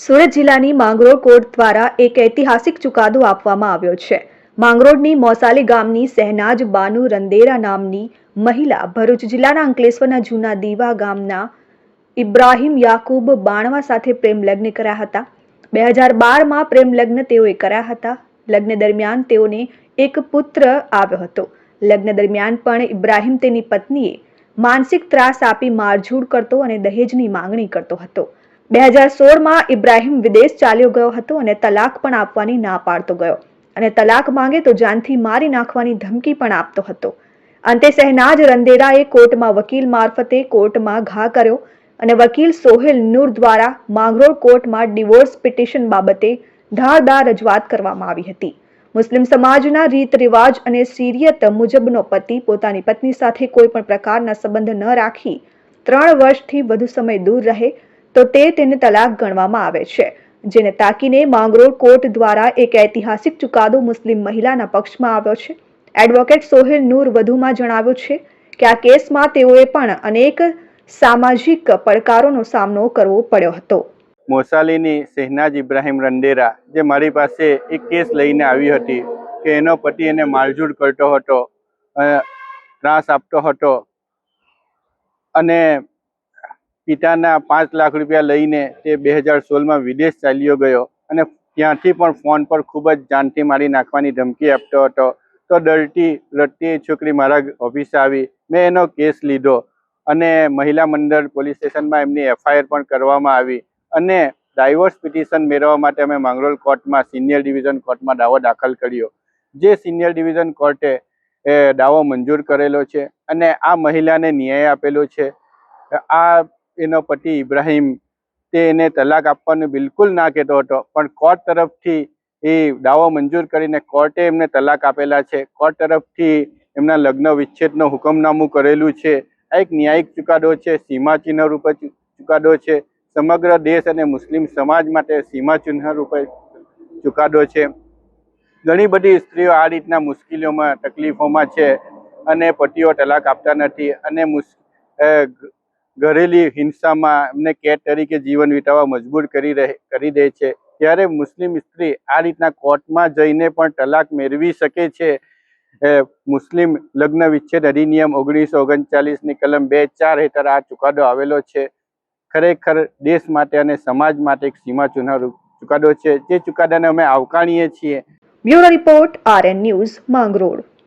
સુરત જિલ્લાની માંગરોળ કોર્ટ દ્વારા એક ઐતિહાસિક ચુકાદો આપવામાં આવ્યો છે. માંગરોળની મોસાલી ગામની શહેનાજ બાનુ રંદેરા નામની મહિલા ભરૂચ જિલ્લાના અંકલેશ્વરના જૂના દીવા ગામના ઇબ્રાહિમ યાકુબ બાણવા સાથે પ્રેમ લગ્ન કર્યા હતા. બે હજાર બારમાં પ્રેમ લગ્ન તેઓએ કર્યા હતા. લગ્ન દરમિયાન તેઓને એક પુત્ર આવ્યો હતો. લગ્ન દરમિયાન પણ ઇબ્રાહિમ તેની પત્નીએ માનસિક ત્રાસ આપી મારઝૂડ કરતો અને દહેજની માંગણી કરતો હતો. બે હજાર સોળમાં ઇબ્રાહિમ વિદેશ ચાલ્યો ગયો હતો અને તલાક પણ આપવાની ના પાડતો ગયો. અને તલાક માંગે તો જાનથી મારી નાખવાની ધમકી પણ આપતો હતો. અંતે સહેનાજ રંદેરાએ કોર્ટમાં વકીલ મારફતે કોર્ટમાં ઘા કર્યો અને વકીલ સોહેલ નૂર દ્વારા માંગરોળ કોર્ટમાં ડિવોર્સ પિટિશન બાબતે ધારદાર રજૂઆત કરવામાં આવી હતી. મુસ્લિમ સમાજના રીત રિવાજ અને સીરિયત મુજબનો પતિ પોતાની પત્ની સાથે કોઈ પણ પ્રકારના સંબંધ ન રાખી ત્રણ વર્ષથી વધુ સમય દૂર રહે તો તે તેને તલાક ગણવામાં આવે છે, જેને તાકીને માંગરોળ કોર્ટ દ્વારા એક ઐતિહાસિક ચુકાદો મુસ્લિમ મહિલાના પક્ષમાં આવ્યો છે. એડવોકેટ સોહેલ નૂર વધુમાં જણાવ્યું છે કે આ કેસમાં તેઓએ પણ અનેક સામાજિક પડકારોનો સામનો કરવો પડ્યો હતો. મોસાલીની શહેનાજ ઇબ્રાહિમ રંડેરા, જે મારી પાસે એક કેસ લઈને આવી હતી કે એનો પતિ એને મારઝૂડ કરતો હતો ત્રાસ આપતો હતો અને પિતાના પાંચ લાખ રૂપિયા લઈને તે બે હજાર સોળમાં વિદેશ ચાલ્યો ગયો અને ત્યાંથી પણ ફોન પર ખૂબ જ જાનથી મારી નાખવાની ધમકી આપતો હતો. તો ડરતી રડતી છોકરી મારા ઓફિસે આવી. મેં એનો કેસ લીધો અને મહિલા મંડળ પોલીસ સ્ટેશનમાં એમની એફઆઈઆર પણ કરવામાં આવી અને ડાયવર્સ પિટિશન મેળવવા માટે અમે માંગરોળ કોર્ટમાં, સિનિયર ડિવિઝન કોર્ટમાં દાવો દાખલ કર્યો. જે સિનિયર ડિવિઝન કોર્ટે, એ, દાવો મંજૂર કરેલો છે અને આ મહિલાને ન્યાય આપેલો છે. આ એનો પતિ ઇબ્રાહીમ તે એને તલાક આપવાનું બિલકુલ ના કહેતો હતો. પણ કોર્ટ તરફથી એ દાવો મંજૂર કરીને કોર્ટે એમને તલાક આપેલા છે. કોર્ટ તરફથી એમના લગ્ન વિચ્છેદનું હુકમનામું કરેલું છે. આ એક ન્યાયિક ચુકાદો છે. સીમાચિહ્ન રૂપે ચુકાદો છે. સમગ્ર દેશ અને મુસ્લિમ સમાજ માટે સીમાચિહ્ન રૂપે ચુકાદો છે. ઘણી બધી સ્ત્રીઓ આ રીતના મુશ્કેલીઓમાં, તકલીફોમાં છે અને પતિઓ તલાક આપતા નથી અને ઘરેલી હિંસામાં એમને કેદ તરીકે જીવન વિતાવવા મજબૂર કરી રહે, કરી દે છે. ત્યારે મુસ્લિમ સ્ત્રી આ રીતના કોર્ટમાં જઈને પણ તલાક મેળવી શકે છે. મુસ્લિમ લગ્ન વિચ્છેદ અધિનિયમ ઓગણીસો ઓગણચાલીસની કલમ બે ચાર હેઠળ આ ચુકાદો આવેલો છે. ખરેખર દેશ માટે અને સમાજ માટે એક સીમા રૂપ ચુકાદો છે. જે ચુકાદાને અમે આવકારીએ છીએ. Bureau report R N news Mangrol.